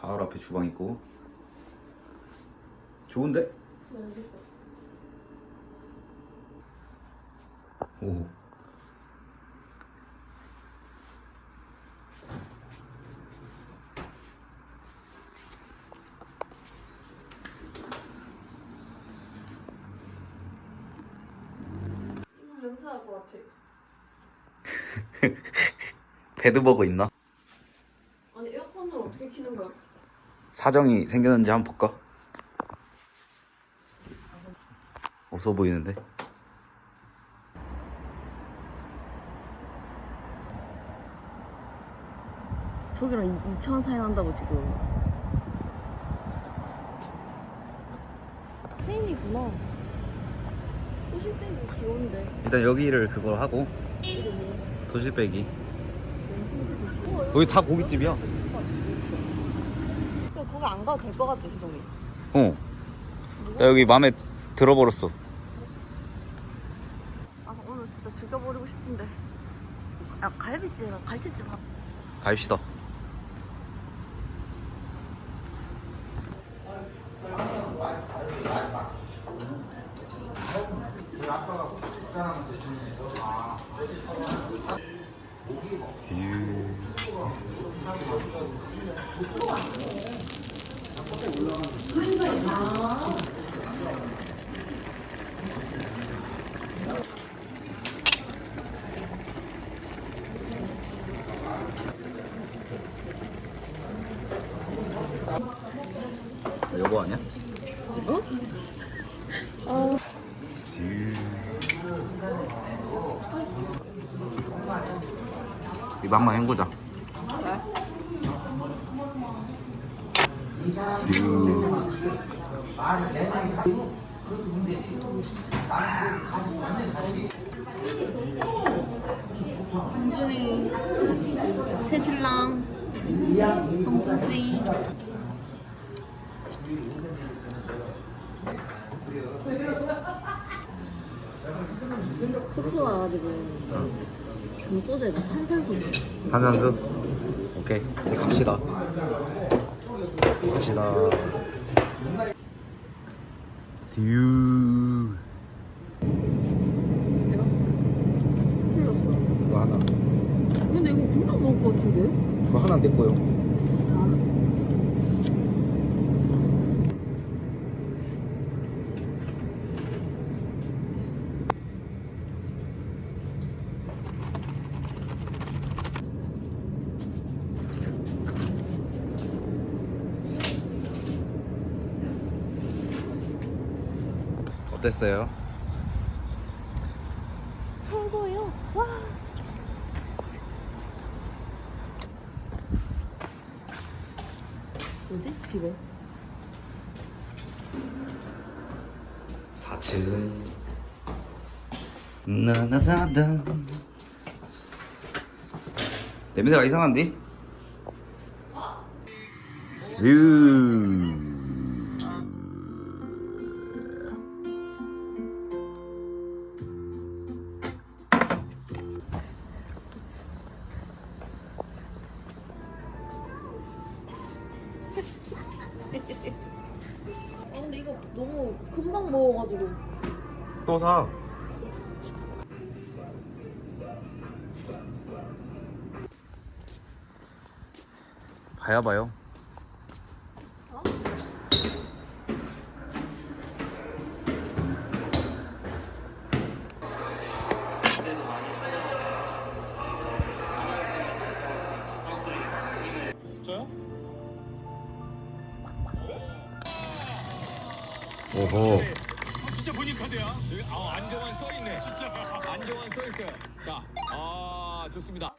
바로 앞에 주방 있고 좋은데? 네, 알겠어. 오. 이거 냄새 날것 같아. 배드버거 있나? 아니 에어컨을 어떻게 키는 거야? 사정이 생겼는지 한번 볼까? 없어 보이는데? 저기랑 2천 원 차이 난다고 지금. 체인이구나. 호실백이 귀여운데. 일단 여기를 그거 하고 이거 뭐 도시배기 냄새도 귀여워. 여기 다 고깃집이야 그 거기 안 가도 될 것 같지 세동이. 어. 나 여기 마음에 들어버렸어 아 오늘 진짜 죽여버리고 싶은데. 야 갈비찜이랑 갈치찜 하. 갑시다 어? 어. 이거 한번 헹구자 슈. 동준이 새신랑 동준씨 숙소 와가지고 장소대가 탄산수. 탄산수? 오케이. 이제 갑시다. 갑시다. 슈. 내가 풀렸어. 그거 하나. 근데 이거 금방 먹을 것 같은데? 그거 하나 내 거요 어땠어요? 최고예요 와 뭐지? 비벼 4층은 나나나나 냄새가 이상한데? 슈 사. 봐야 봐요. 오호. 진짜 본인 카드야. 여기 아 안정환 써 있네. 진짜 안정환 써 있어요. 자, 아 좋습니다.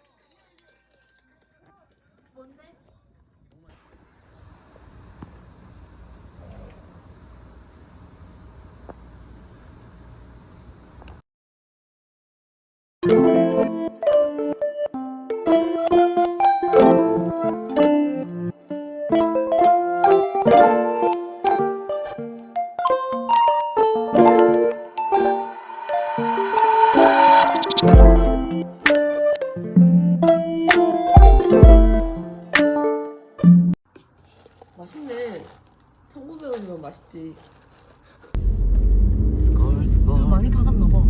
맛있지. 스컬 스컬 많이 박았나 봐. 다.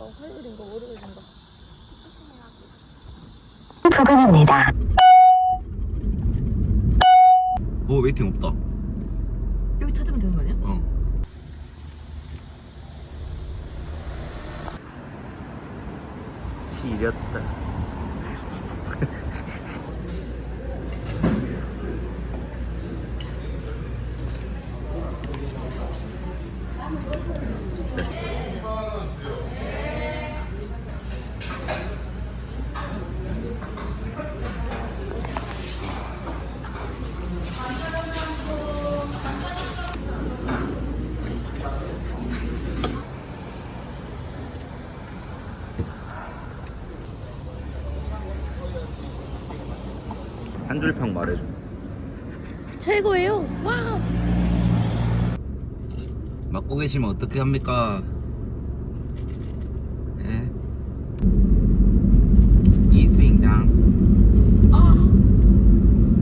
어, 월요일인가. 부근입니다. 오 어, 웨이팅 없다. 여기 찾으면 되는 거 아니야? 어. 지렸다 한 줄 평 말해줘 최고예요. 와. 맡고 계시면 어떻게 합니까? 예? 아.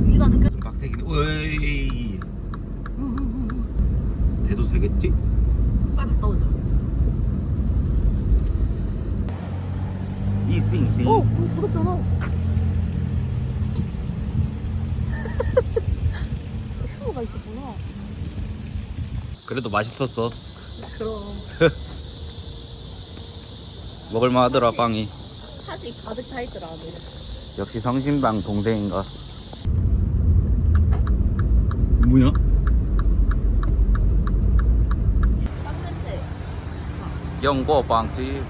위가 느껴. 좀 빡세긴 오이 돼도 되겠지? 빨리 갔다 오자. 이승당 어, 문 닫았잖아. 휴무가 있었구나. 그래도 맛있었어 그럼 먹을만 하더라 빵이 사지 가득 차 있더라. 역시 성심당 동생인가 뭐야? 빵 냄새. 영고 빵집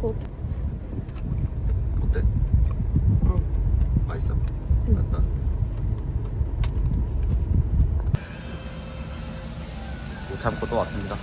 것 같아. 어때? 응. 맛있어? 맞다 못 참고 또 왔습니다